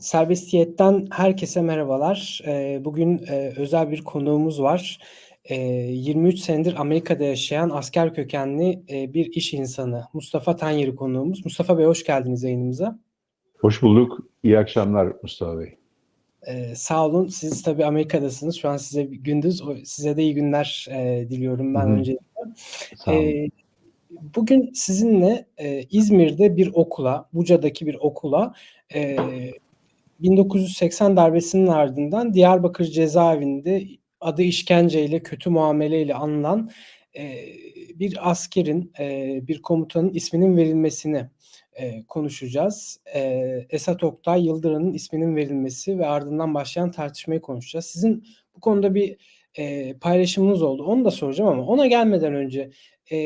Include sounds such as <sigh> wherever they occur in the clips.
Serbestiyetten herkese merhabalar. Ee, bugün e, özel bir konuğumuz var. 23 ee, senedir Amerika'da yaşayan asker kökenli e, bir iş insanı Mustafa Tanyeri konuğumuz. Mustafa Bey hoş geldiniz yayınımıza. Hoş bulduk. İyi akşamlar Mustafa Bey. Ee, sağ olun. Siz tabii Amerika'dasınız. Şu an size gündüz. Size de iyi günler e, diliyorum ben öncelikle. Sağ olun. Ee, bugün sizinle e, İzmir'de bir okula, Buca'daki bir okula e, 1980 darbesinin ardından Diyarbakır cezaevinde adı işkenceyle, kötü muameleyle anılan e, bir askerin, e, bir komutanın isminin verilmesini e, konuşacağız. E, Esat Oktay Yıldırım'ın isminin verilmesi ve ardından başlayan tartışmayı konuşacağız. Sizin bu konuda bir e, paylaşımınız oldu. Onu da soracağım ama ona gelmeden önce e,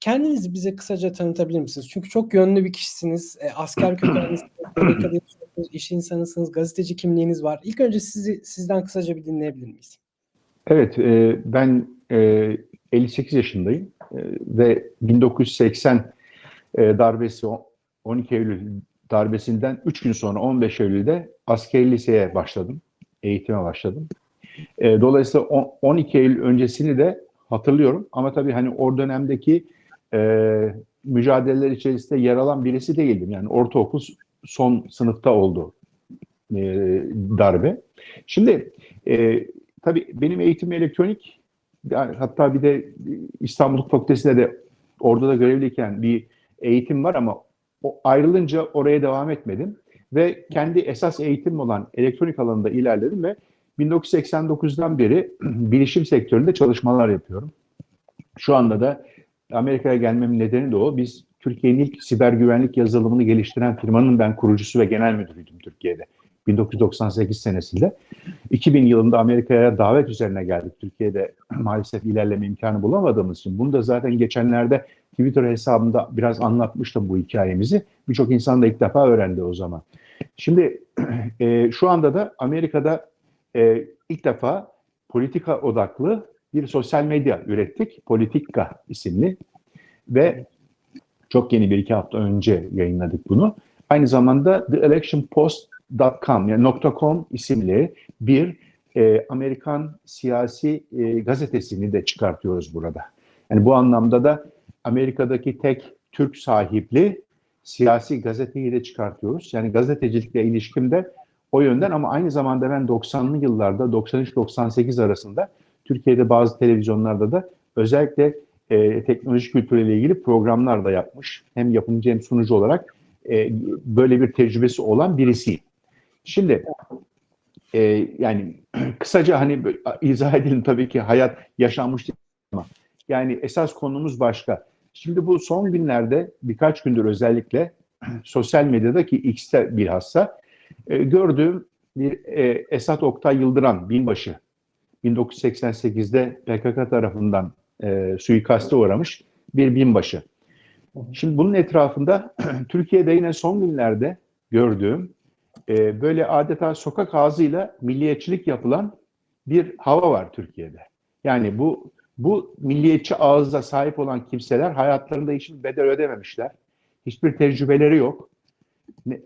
kendinizi bize kısaca tanıtabilir misiniz? Çünkü çok yönlü bir kişisiniz. E, asker kökenlisiniz, <clears throat> iş insanısınız, gazeteci kimliğiniz var. İlk önce sizi sizden kısaca bir dinleyebilir miyiz? Evet, e, ben e, 58 yaşındayım e, ve 1980 e, darbesi 12 Eylül darbesinden 3 gün sonra 15 Eylül'de askeri liseye başladım, eğitime başladım. E, dolayısıyla 12 Eylül öncesini de hatırlıyorum ama tabii hani o dönemdeki e, mücadeleler içerisinde yer alan birisi değildim. Yani ortaokul son sınıfta oldu e, darbe. Şimdi e, tabii benim eğitim elektronik hatta bir de İstanbul Fakültesi'nde de orada da görevliyken bir eğitim var ama o ayrılınca oraya devam etmedim ve kendi esas eğitim olan elektronik alanında ilerledim ve 1989'dan beri <clears throat> bilişim sektöründe çalışmalar yapıyorum. Şu anda da Amerika'ya gelmemin nedeni de o. Biz Türkiye'nin ilk siber güvenlik yazılımını geliştiren firmanın ben kurucusu ve genel müdürüydüm Türkiye'de. 1998 senesinde. 2000 yılında Amerika'ya davet üzerine geldik. Türkiye'de <clears throat> maalesef ilerleme imkanı bulamadığımız için. Bunu da zaten geçenlerde Twitter hesabımda biraz anlatmıştım bu hikayemizi. Birçok insan da ilk defa öğrendi o zaman. Şimdi <clears throat> e, şu anda da Amerika'da e, ilk defa politika odaklı bir sosyal medya ürettik. Politika isimli ve çok yeni bir iki hafta önce yayınladık bunu. Aynı zamanda theelectionpost.com yani .com isimli bir e, Amerikan siyasi e, gazetesini de çıkartıyoruz burada. Yani bu anlamda da Amerika'daki tek Türk sahipli siyasi gazeteyi de çıkartıyoruz. Yani gazetecilikle ilişkim de o yönden ama aynı zamanda ben 90'lı yıllarda 93-98 arasında Türkiye'de bazı televizyonlarda da özellikle e, teknoloji kültürüyle ilgili programlar da yapmış. Hem yapımcı hem sunucu olarak e, böyle bir tecrübesi olan birisiyim. Şimdi e, yani <clears throat> kısaca hani izah edelim tabii ki hayat yaşanmış ama yani esas konumuz başka. Şimdi bu son günlerde birkaç gündür özellikle <clears throat> sosyal medyadaki X'te bilhassa e, gördüğüm bir e, Esat Oktay Yıldıran binbaşı 1988'de PKK tarafından e, suikaste uğramış bir binbaşı. Şimdi bunun etrafında <clears throat> Türkiye'de yine son günlerde gördüğüm e, böyle adeta sokak ağzıyla milliyetçilik yapılan bir hava var Türkiye'de. Yani bu bu milliyetçi ağızda sahip olan kimseler hayatlarında hiçbir bedel ödememişler. Hiçbir tecrübeleri yok.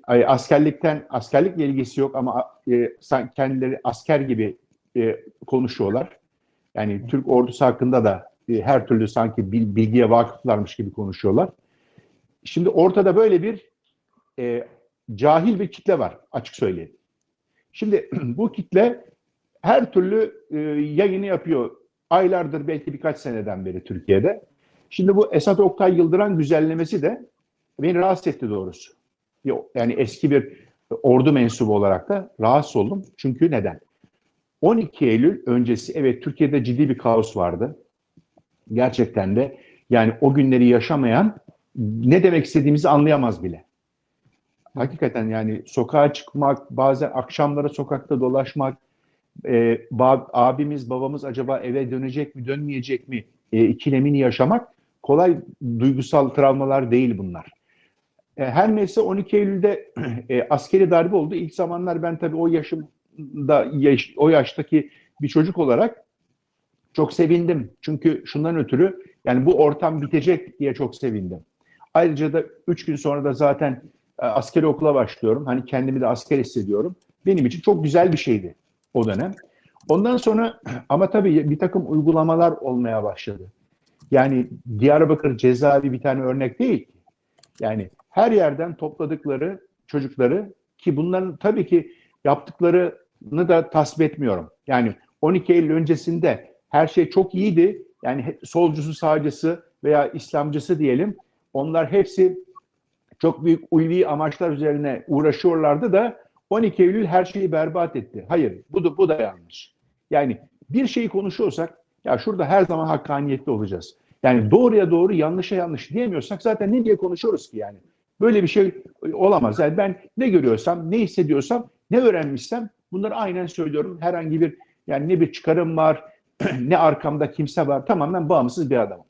Askerlikten, askerlikle ilgisi yok ama e, kendileri asker gibi e, konuşuyorlar. Yani Türk ordusu hakkında da e, her türlü sanki bilgiye vakıflarmış gibi konuşuyorlar. Şimdi ortada böyle bir e, cahil bir kitle var açık söyleyeyim. Şimdi <clears throat> bu kitle her türlü e, yayını yapıyor. Aylardır belki birkaç seneden beri Türkiye'de. Şimdi bu Esat Oktay Yıldıran güzellemesi de beni rahatsız etti doğrusu. Yani eski bir ordu mensubu olarak da rahatsız oldum. Çünkü neden? 12 Eylül öncesi evet Türkiye'de ciddi bir kaos vardı. Gerçekten de yani o günleri yaşamayan ne demek istediğimizi anlayamaz bile. Hakikaten yani sokağa çıkmak, bazen akşamları sokakta dolaşmak, e, ba abimiz, babamız acaba eve dönecek mi, dönmeyecek mi e, ikilemini yaşamak kolay duygusal travmalar değil bunlar. E, her neyse 12 Eylül'de <clears throat> e, askeri darbe oldu. İlk zamanlar ben tabii o yaşım da yaş, o yaştaki bir çocuk olarak çok sevindim. Çünkü şundan ötürü yani bu ortam bitecek diye çok sevindim. Ayrıca da üç gün sonra da zaten e, askeri okula başlıyorum. Hani kendimi de asker hissediyorum. Benim için çok güzel bir şeydi o dönem. Ondan sonra <clears throat> ama tabii bir takım uygulamalar olmaya başladı. Yani Diyarbakır cezaevi bir tane örnek değil. Yani her yerden topladıkları çocukları ki bunların tabii ki yaptıklarını da tasvip etmiyorum. Yani 12 Eylül öncesinde her şey çok iyiydi. Yani solcusu, sağcısı veya İslamcısı diyelim. Onlar hepsi çok büyük ulvi amaçlar üzerine uğraşıyorlardı da 12 Eylül her şeyi berbat etti. Hayır, bu da, bu da yanlış. Yani bir şeyi konuşuyorsak ya şurada her zaman hakkaniyetli olacağız. Yani doğruya doğru, yanlışa yanlış diyemiyorsak zaten ne diye konuşuyoruz ki yani? Böyle bir şey olamaz. Yani ben ne görüyorsam, ne hissediyorsam, ne öğrenmişsem bunları aynen söylüyorum. Herhangi bir yani ne bir çıkarım var, <clears throat> ne arkamda kimse var. Tamamen bağımsız bir adamım.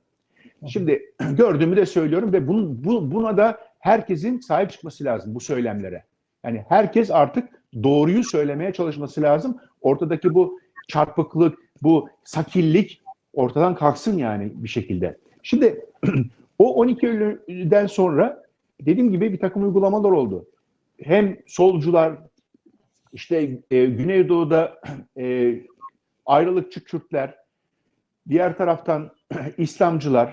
Şimdi <clears throat> gördüğümü de söylüyorum ve bunun, bu, buna da herkesin sahip çıkması lazım bu söylemlere. Yani herkes artık doğruyu söylemeye çalışması lazım. Ortadaki bu çarpıklık, bu sakillik ortadan kalksın yani bir şekilde. Şimdi <clears throat> o 12 Eylül'den sonra dediğim gibi bir takım uygulamalar oldu. Hem solcular, işte e, Güneydoğu'da e, ayrılıkçı Kürtler, diğer taraftan <clears throat> İslamcılar,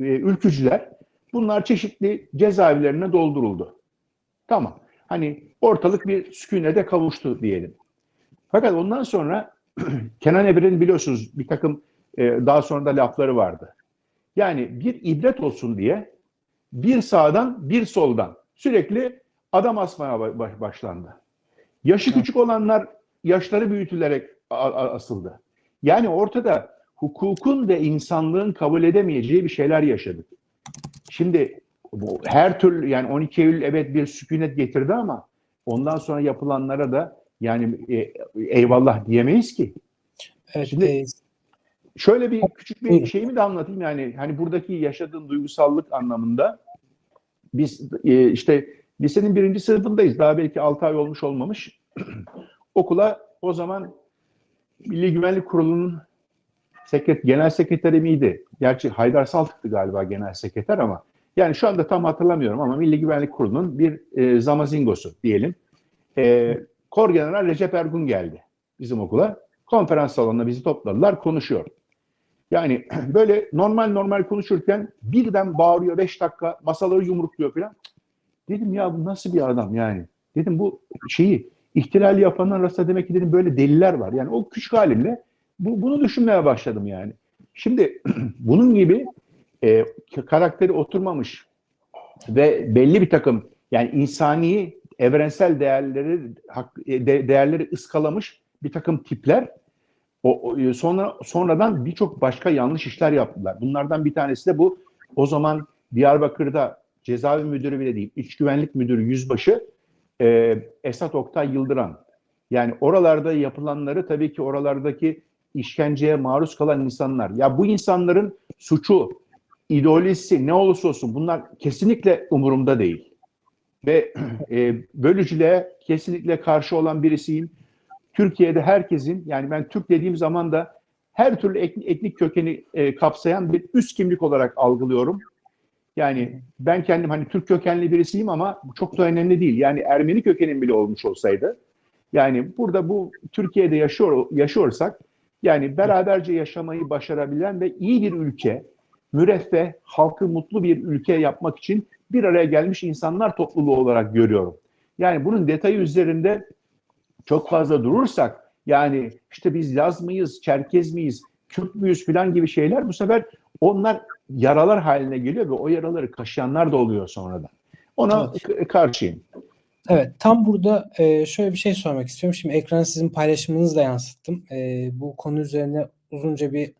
e, ülkücüler bunlar çeşitli cezaevlerine dolduruldu. Tamam. Hani ortalık bir sükunete kavuştu diyelim. Fakat ondan sonra <clears throat> Kenan Evren'in biliyorsunuz bir takım e, daha sonra da lafları vardı. Yani bir ibret olsun diye bir sağdan bir soldan sürekli adam asmaya başlandı. Yaşı küçük olanlar yaşları büyütülerek asıldı. Yani ortada hukukun ve insanlığın kabul edemeyeceği bir şeyler yaşadık. Şimdi bu her türlü yani 12 Eylül evet bir sükunet getirdi ama ondan sonra yapılanlara da yani e, eyvallah diyemeyiz ki. Evet, Şimdi e, şöyle bir küçük bir şeyimi de anlatayım yani hani buradaki yaşadığım duygusallık anlamında biz e, işte lisenin birinci sınıfındayız. Daha belki 6 ay olmuş olmamış. <clears throat> Okula o zaman Milli Güvenlik Kurulu'nun sekret, genel sekreteri miydi? Gerçi Haydar Saltık'tı galiba genel sekreter ama yani şu anda tam hatırlamıyorum ama Milli Güvenlik Kurulu'nun bir e, zamazingosu diyelim. E, Kor General Recep Ergun geldi bizim okula. Konferans salonuna bizi topladılar, konuşuyor. Yani <clears throat> böyle normal normal konuşurken birden bağırıyor 5 dakika masaları yumrukluyor falan. Dedim ya bu nasıl bir adam yani? Dedim bu şeyi ihtilal yapanlar arasında demek ki dedim böyle deliler var. Yani o küçük halimle bu, bunu düşünmeye başladım yani. Şimdi <clears throat> bunun gibi e, karakteri oturmamış ve belli bir takım yani insani evrensel değerleri hak- e, de- değerleri ıskalamış bir takım tipler o, o- e, sonra sonradan birçok başka yanlış işler yaptılar. Bunlardan bir tanesi de bu. O zaman Diyarbakır'da cezaevi müdürü bile değil, iç güvenlik müdürü yüzbaşı e, Esat Oktay Yıldıran. Yani oralarda yapılanları tabii ki oralardaki işkenceye maruz kalan insanlar. Ya bu insanların suçu, ideolojisi ne olursa olsun bunlar kesinlikle umurumda değil. Ve <clears throat> e, bölücülüğe kesinlikle karşı olan birisiyim. Türkiye'de herkesin yani ben Türk dediğim zaman da her türlü etnik, kökeni e, kapsayan bir üst kimlik olarak algılıyorum. Yani ben kendim hani Türk kökenli birisiyim ama bu çok da önemli değil. Yani Ermeni kökenim bile olmuş olsaydı yani burada bu Türkiye'de yaşıyor yaşıyorsak yani beraberce yaşamayı başarabilen ve iyi bir ülke, müreffeh, halkı mutlu bir ülke yapmak için bir araya gelmiş insanlar topluluğu olarak görüyorum. Yani bunun detayı üzerinde çok fazla durursak yani işte biz Laz mıyız, Çerkez miyiz, Kürt müyüz falan gibi şeyler bu sefer onlar yaralar haline geliyor ve o yaraları kaşıyanlar da oluyor sonradan. Ona k- karşıyım. Evet, tam burada e, şöyle bir şey sormak istiyorum. Şimdi ekrana sizin paylaşımınızı da yansıttım. E, bu konu üzerine uzunca bir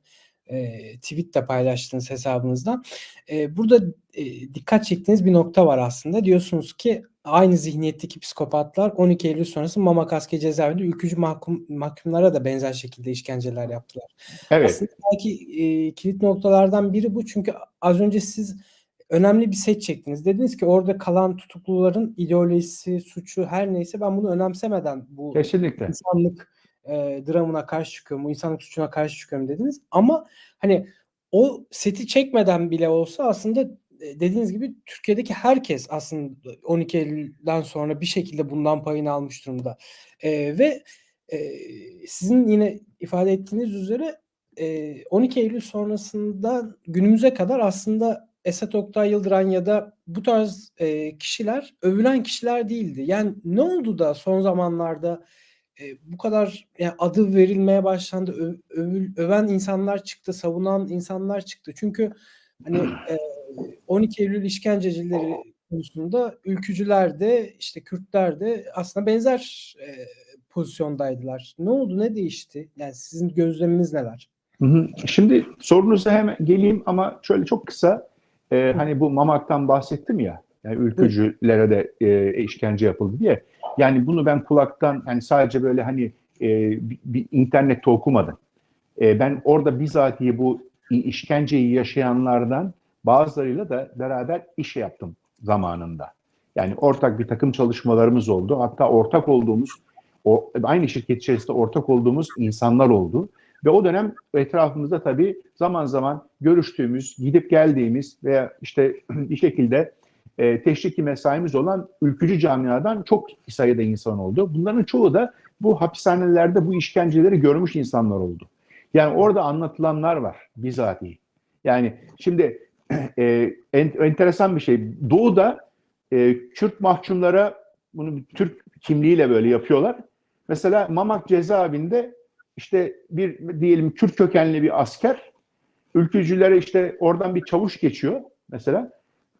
e, tweet de paylaştınız hesabınızdan. E, burada e, dikkat çektiğiniz bir nokta var aslında. Diyorsunuz ki aynı zihniyetteki psikopatlar 12 Eylül sonrası Mamakaske cezaevinde ülkücü mahkum, mahkumlara da benzer şekilde işkenceler yaptılar. Evet. Aslında belki e, kilit noktalardan biri bu. Çünkü az önce siz önemli bir set çektiniz. Dediniz ki orada kalan tutukluların ideolojisi, suçu her neyse ben bunu önemsemeden bu Kesinlikle. insanlık e, dramına karşı çıkıyorum, bu insanlık suçuna karşı çıkıyorum dediniz. Ama hani o seti çekmeden bile olsa aslında dediğiniz gibi Türkiye'deki herkes aslında 12 Eylül'den sonra bir şekilde bundan payını almış durumda. E, ve e, sizin yine ifade ettiğiniz üzere e, 12 Eylül sonrasında günümüze kadar aslında Esat Oktay Yıldıran ya da bu tarz e, kişiler övülen kişiler değildi. Yani ne oldu da son zamanlarda e, bu kadar yani adı verilmeye başlandı, ö, övül, öven insanlar çıktı, savunan insanlar çıktı. Çünkü hani <clears throat> e, 12 Eylül işkencecileri konusunda ülkücüler de işte Kürtler de aslında benzer e, pozisyondaydılar. Ne oldu, ne değişti? Yani sizin gözleminiz neler? Şimdi sorunuza hemen geleyim ama şöyle çok kısa e, hani bu Mamak'tan bahsettim ya yani ülkücülere de e, işkence yapıldı diye. Yani bunu ben kulaktan hani sadece böyle hani e, bir, bir internette okumadım. E, ben orada bizatihi bu işkenceyi yaşayanlardan bazılarıyla da beraber iş yaptım zamanında. Yani ortak bir takım çalışmalarımız oldu. Hatta ortak olduğumuz, o, aynı şirket içerisinde ortak olduğumuz insanlar oldu. Ve o dönem etrafımızda tabii zaman zaman görüştüğümüz, gidip geldiğimiz veya işte <clears throat> bir şekilde e, teşriki mesaimiz olan ülkücü camiadan çok sayıda insan oldu. Bunların çoğu da bu hapishanelerde bu işkenceleri görmüş insanlar oldu. Yani orada anlatılanlar var bizatihi. Yani şimdi <clears throat> e, enteresan bir şey. Doğu'da e, Kürt mahkumlara bunu Türk kimliğiyle böyle yapıyorlar. Mesela Mamak cezaevinde işte bir diyelim Kürt kökenli bir asker ülkücülere işte oradan bir çavuş geçiyor mesela.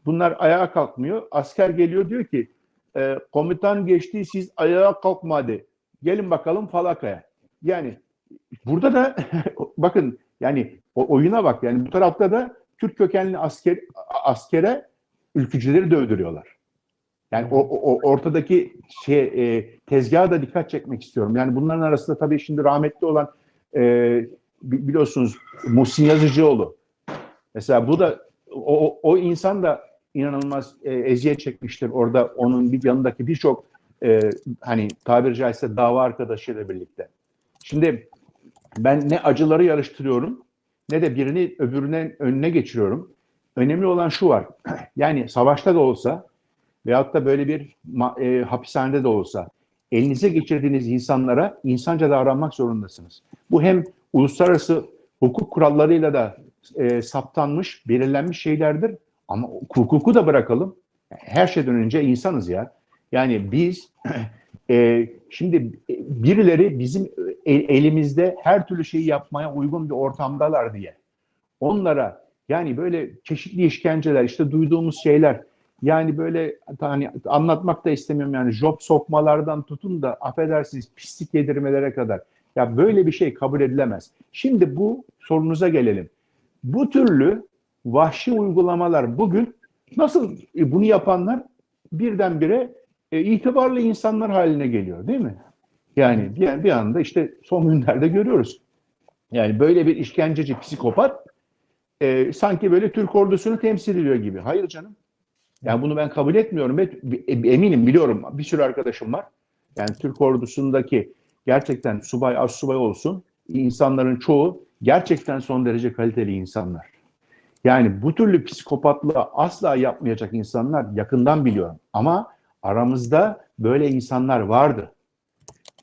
Bunlar ayağa kalkmıyor. Asker geliyor diyor ki e, komutan geçti siz ayağa kalkmadı. Gelin bakalım falakaya. Yani burada da <laughs> bakın yani o oyuna bak yani bu tarafta da Türk kökenli asker askere ülkücüleri dövdürüyorlar. Yani o, o ortadaki şey e, tezgaha da dikkat çekmek istiyorum. Yani bunların arasında tabii şimdi rahmetli olan e, biliyorsunuz Muhsin Yazıcıoğlu. Mesela bu da o, o insan da inanılmaz e, eziyet çekmiştir. Orada onun bir yanındaki birçok e, hani tabiri caizse dava arkadaşıyla birlikte. Şimdi ben ne acıları yarıştırıyorum ne de birini öbürüne önüne geçiriyorum. Önemli olan şu var. <clears throat> Yani savaşta da olsa veyahut da böyle bir e, hapishanede de olsa elinize geçirdiğiniz insanlara insanca davranmak zorundasınız. Bu hem uluslararası hukuk kurallarıyla da e, saptanmış, belirlenmiş şeylerdir. Ama hukuku da bırakalım. Her şeyden önce insanız ya. Yani biz <clears throat> e, şimdi birileri bizim elimizde her türlü şeyi yapmaya uygun bir ortamdalar diye. Onlara yani böyle çeşitli işkenceler, işte duyduğumuz şeyler, yani böyle hani anlatmak da istemiyorum yani job sokmalardan tutun da affedersiniz pislik yedirmelere kadar. Ya böyle bir şey kabul edilemez. Şimdi bu sorunuza gelelim. Bu türlü vahşi uygulamalar bugün nasıl e, bunu yapanlar birdenbire e, itibarlı insanlar haline geliyor değil mi? Yani bir, anda işte son günlerde görüyoruz. Yani böyle bir işkenceci, psikopat e, sanki böyle Türk ordusunu temsil ediyor gibi. Hayır canım. Yani bunu ben kabul etmiyorum ve eminim biliyorum bir sürü arkadaşım var. Yani Türk ordusundaki gerçekten subay, az subay olsun insanların çoğu gerçekten son derece kaliteli insanlar. Yani bu türlü psikopatlığı asla yapmayacak insanlar yakından biliyorum. Ama aramızda böyle insanlar vardı.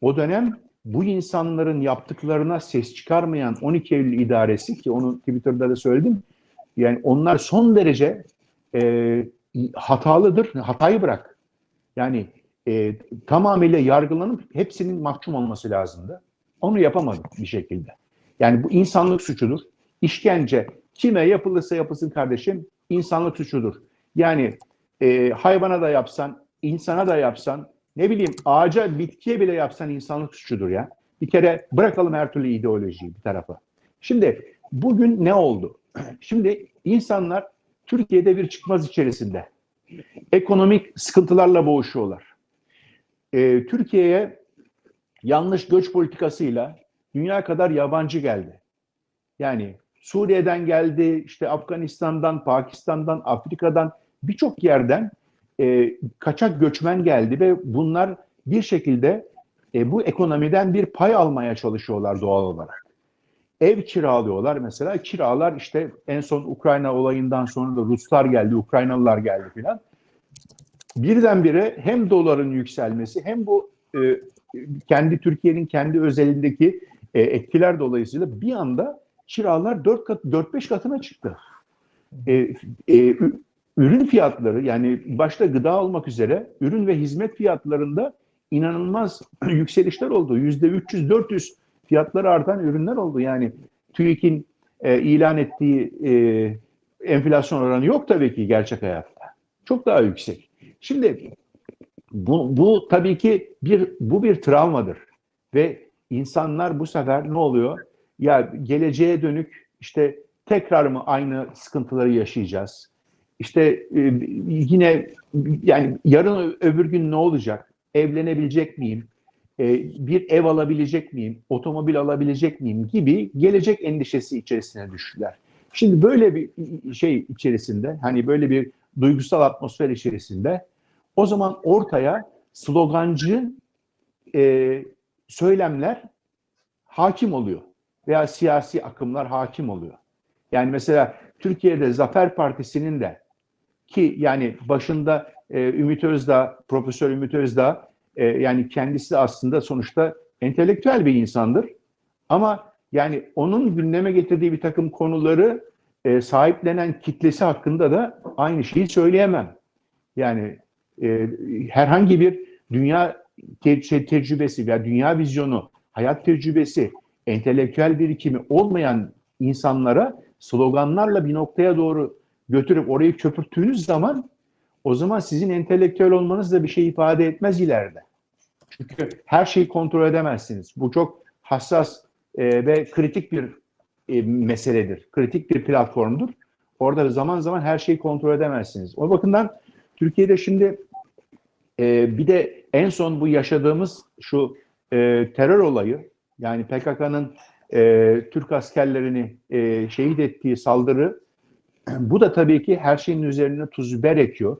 O dönem bu insanların yaptıklarına ses çıkarmayan 12 Eylül idaresi ki onu Twitter'da da söyledim. Yani onlar son derece e, hatalıdır. Hatayı bırak. Yani e, tamamıyla yargılanıp hepsinin mahkum olması lazımdı. Onu yapamadı bir şekilde. Yani bu insanlık suçudur. İşkence kime yapılırsa yapılsın kardeşim insanlık suçudur. Yani e, hayvana da yapsan, insana da yapsan, ne bileyim ağaca, bitkiye bile yapsan insanlık suçudur ya. Bir kere bırakalım her türlü ideolojiyi bir tarafa. Şimdi bugün ne oldu? <clears throat> Şimdi insanlar Türkiye'de bir çıkmaz içerisinde. Ekonomik sıkıntılarla boğuşuyorlar. Ee, Türkiye'ye yanlış göç politikasıyla dünya kadar yabancı geldi. Yani Suriye'den geldi, işte Afganistan'dan, Pakistan'dan, Afrika'dan birçok yerden e, kaçak göçmen geldi ve bunlar bir şekilde e, bu ekonomiden bir pay almaya çalışıyorlar doğal olarak. ev kiralıyorlar mesela. Kiralar işte en son Ukrayna olayından sonra da Ruslar geldi, Ukraynalılar geldi filan. Birdenbire hem doların yükselmesi hem bu e, kendi Türkiye'nin kendi özelindeki e, etkiler dolayısıyla bir anda kiralar 4 kat 4-5 katına çıktı. E, e, ürün fiyatları yani başta gıda olmak üzere ürün ve hizmet fiyatlarında inanılmaz <clears throat> yükselişler oldu. Yüzde 300-400 fiyatları artan ürünler oldu. Yani TÜİK'in e, ilan ettiği e, enflasyon oranı yok tabii ki gerçek hayatta. Çok daha yüksek. Şimdi bu, bu tabii ki bir bu bir travmadır ve insanlar bu sefer ne oluyor? Ya geleceğe dönük işte tekrar mı aynı sıkıntıları yaşayacağız? İşte e, yine yani yarın öbür gün ne olacak? Evlenebilecek miyim? E, bir ev alabilecek miyim? Otomobil alabilecek miyim? Gibi gelecek endişesi içerisine düştüler. Şimdi böyle bir şey içerisinde hani böyle bir duygusal atmosfer içerisinde o zaman ortaya slogancı e, söylemler hakim oluyor veya siyasi akımlar hakim oluyor. Yani mesela Türkiye'de Zafer Partisi'nin de ki yani başında e, Ümit Özdağ, Profesör Ümit Özdağ e, yani kendisi aslında sonuçta entelektüel bir insandır. Ama yani onun gündeme getirdiği bir takım konuları e, sahiplenen kitlesi hakkında da aynı şeyi söyleyemem. Yani e, herhangi bir dünya te şey, tecrübesi veya dünya vizyonu, hayat tecrübesi, entelektüel birikimi olmayan insanlara sloganlarla bir noktaya doğru götürüp orayı köpürttüğünüz zaman o zaman sizin entelektüel olmanız da bir şey ifade etmez ileride. Çünkü her şeyi kontrol edemezsiniz. Bu çok hassas e, ve kritik bir e, meseledir. Kritik bir platformdur. Orada zaman zaman her şeyi kontrol edemezsiniz. O bakımdan Türkiye'de şimdi e, bir de en son bu yaşadığımız şu e, terör olayı yani PKK'nın e, Türk askerlerini e, şehit ettiği saldırı <clears throat> bu da tabii ki her şeyin üzerine tuz biber ekiyor.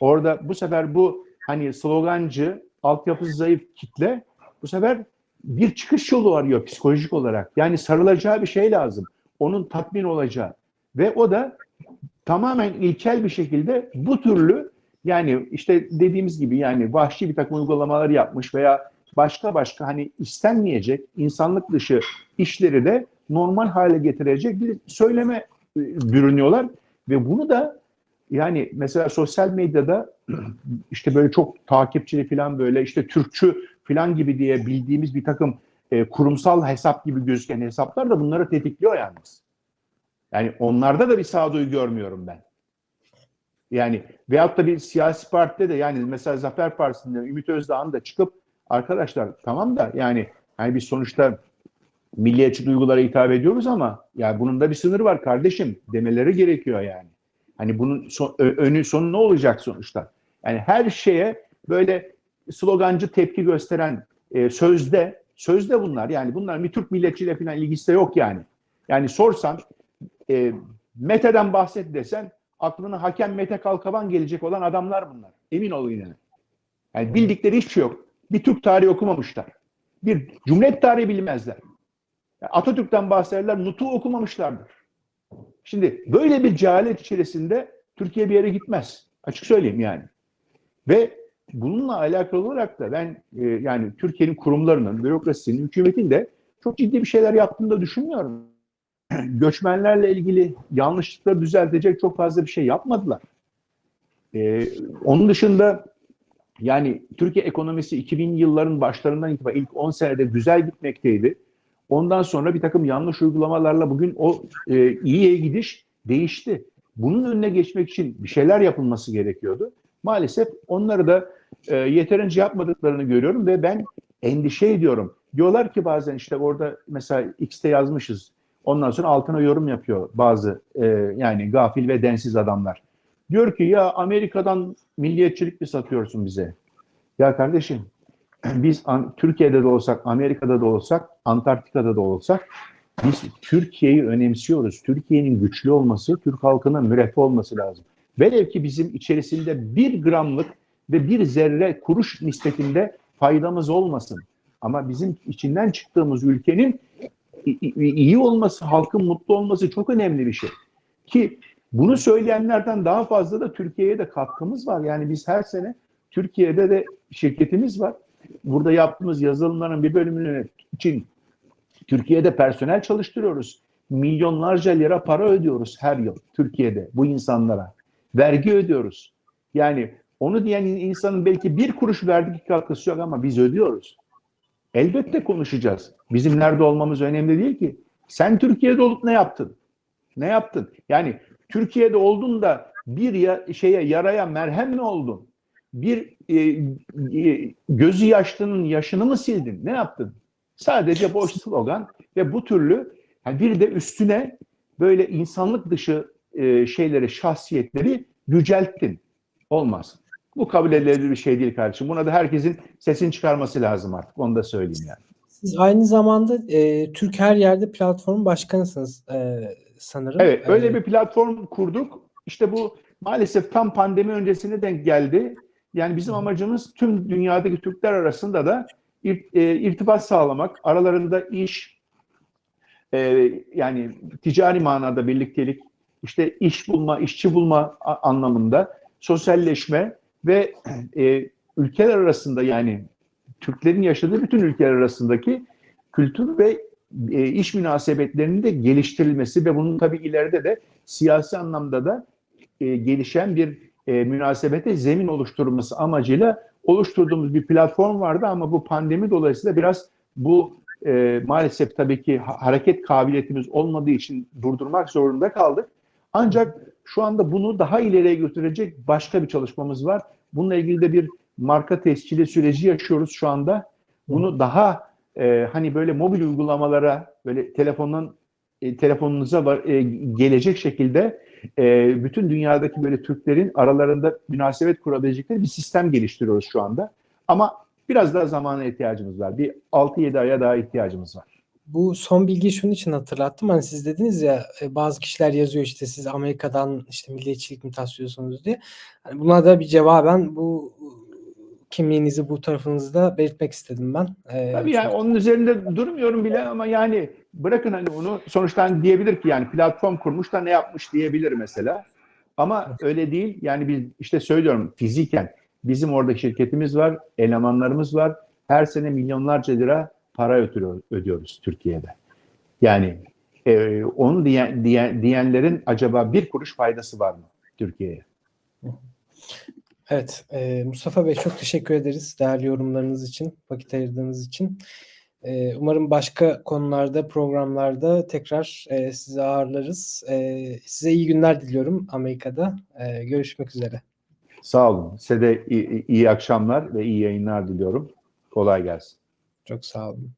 Orada bu sefer bu hani slogancı, altyapısı zayıf kitle bu sefer bir çıkış yolu arıyor psikolojik olarak. Yani sarılacağı bir şey lazım. Onun tatmin olacağı. Ve o da tamamen ilkel bir şekilde bu türlü yani işte dediğimiz gibi yani vahşi bir takım uygulamalar yapmış veya başka başka hani istenmeyecek insanlık dışı işleri de normal hale getirecek bir söyleme bürünüyorlar ve bunu da yani mesela sosyal medyada <clears throat> işte böyle çok takipçili falan böyle işte Türkçü falan gibi diye bildiğimiz bir takım e, kurumsal hesap gibi gözüken hesaplar da bunları tetikliyor yalnız. Yani onlarda da bir sağduyu görmüyorum ben. Yani veyahut da bir siyasi partide de yani mesela Zafer Partisi'nde Ümit Özdağ'ın da çıkıp arkadaşlar tamam da yani yani biz sonuçta milliyetçi duygulara hitap ediyoruz ama ya bunun da bir sınırı var kardeşim demeleri gerekiyor yani. Hani bunun son, önü sonu ne olacak sonuçta? Yani her şeye böyle slogancı tepki gösteren e, sözde sözde bunlar yani bunlar bir Türk milliyetçiyle falan ilgisi de yok yani. Yani sorsan e, Mete'den bahset desen aklına hakem Mete Kalkavan gelecek olan adamlar bunlar. Emin olun yani. Yani bildikleri hiçbir şey yok. Bir Türk tarihi okumamışlar. Bir Cumhuriyet tarihi bilmezler. Atatürk'ten bahsederler, Nutuk'u okumamışlardır. Şimdi böyle bir cehalet içerisinde Türkiye bir yere gitmez. Açık söyleyeyim yani. Ve bununla alakalı olarak da ben e, yani Türkiye'nin kurumlarının, bürokrasisinin, hükümetin de çok ciddi bir şeyler yaptığını da düşünmüyorum. <clears throat> Göçmenlerle ilgili yanlışlıkları düzeltecek çok fazla bir şey yapmadılar. E, onun dışında yani Türkiye ekonomisi 2000 yılların başlarından itibaren ilk 10 senede güzel gitmekteydi. Ondan sonra bir takım yanlış uygulamalarla bugün o e, iyiye gidiş değişti. Bunun önüne geçmek için bir şeyler yapılması gerekiyordu. Maalesef onları da e, yeterince yapmadıklarını görüyorum ve ben endişe ediyorum. Diyorlar ki bazen işte orada mesela X'te yazmışız. Ondan sonra altına yorum yapıyor bazı e, yani gafil ve densiz adamlar. Diyor ki ya Amerika'dan milliyetçilik mi satıyorsun bize? Ya kardeşim <clears throat> biz Türkiye'de de olsak, Amerika'da da olsak, Antarktika'da da olsak biz Türkiye'yi önemsiyoruz. Türkiye'nin güçlü olması, Türk halkının müreffeh olması lazım. Velev ki bizim içerisinde bir gramlık ve bir zerre kuruş nispetinde faydamız olmasın. Ama bizim içinden çıktığımız ülkenin iyi olması, halkın mutlu olması çok önemli bir şey. Ki bunu söyleyenlerden daha fazla da Türkiye'ye de katkımız var. Yani biz her sene Türkiye'de de şirketimiz var. Burada yaptığımız yazılımların bir bölümünü için Türkiye'de personel çalıştırıyoruz. Milyonlarca lira para ödüyoruz her yıl Türkiye'de bu insanlara. Vergi ödüyoruz. Yani onu diyen insanın belki bir kuruş vergi katkısı yok ama biz ödüyoruz. Elbette konuşacağız. Bizim nerede olmamız önemli değil ki. Sen Türkiye'de olup ne yaptın? Ne yaptın? Yani Türkiye'de oldun da bir ya, şeye yaraya merhem mi oldun? Bir e, e, gözü yaşlının yaşını mı sildin? Ne yaptın? Sadece boş slogan ve bu türlü yani bir de üstüne böyle insanlık dışı e, şeyleri, şahsiyetleri yücelttin. Olmaz. Bu kabul edilebilir bir şey değil kardeşim. Buna da herkesin sesini çıkarması lazım artık. Onu da söyleyeyim yani. Siz aynı zamanda e, Türk Her Yerde platformun başkanısınız e, sanırım. Evet, öyle E, bir platform kurduk. İşte bu maalesef tam pandemi öncesine denk geldi. Yani bizim amacımız tüm dünyadaki Türkler arasında da e, irtibat sağlamak, aralarında iş, e, yani ticari manada birliktelik, işte iş bulma, işçi bulma anlamında sosyalleşme ve e, ülkeler arasında yani Türklerin yaşadığı bütün ülkeler arasındaki kültür ve e, iş münasebetlerinin de geliştirilmesi ve bunun tabii ileride de siyasi anlamda da e, gelişen bir e, münasebete zemin oluşturulması amacıyla oluşturduğumuz bir platform vardı ama bu pandemi dolayısıyla biraz bu e, maalesef tabii ki ha- hareket kabiliyetimiz olmadığı için durdurmak zorunda kaldık. Ancak şu anda bunu daha ileriye götürecek başka bir çalışmamız var. Bununla ilgili de bir marka tescili süreci yaşıyoruz şu anda. Bunu daha e, hani böyle mobil uygulamalara böyle telefonun e, telefonunuza var- e, gelecek şekilde e, bütün dünyadaki böyle Türklerin aralarında münasebet kurabilecekleri bir sistem geliştiriyoruz şu anda. Ama biraz daha zamana ihtiyacımız var. Bir 6-7 aya daha ihtiyacımız var. Bu son bilgiyi şunun için hatırlattım. Hani siz dediniz ya e, bazı kişiler yazıyor işte siz Amerika'dan işte milliyetçilik mi taslıyorsunuz diye. Hani buna da bir cevaben bu kimliğinizi bu tarafınızda belirtmek istedim ben. E, Tabii yani onun üzerinde durmuyorum bile ama yani bırakın hani onu sonuçta hani diyebilir ki yani platform kurmuş da ne yapmış diyebilir mesela. Ama öyle değil. Yani biz işte söylüyorum fiziken bizim orada şirketimiz var, elemanlarımız var. Her sene milyonlarca lira para ötürüyor, ödüyoruz Türkiye'de. Yani e, onu diyen, diyen, diyenlerin acaba bir kuruş faydası var mı Türkiye'ye? Evet, e, Mustafa Bey çok teşekkür ederiz değerli yorumlarınız için, vakit ayırdığınız için. E, umarım başka konularda, programlarda tekrar e, sizi ağırlarız. E, size iyi günler diliyorum Amerika'da. E, görüşmek üzere. Sağ olun. Size de iyi, iyi akşamlar ve iyi yayınlar diliyorum. Kolay gelsin. Çok sağ olun.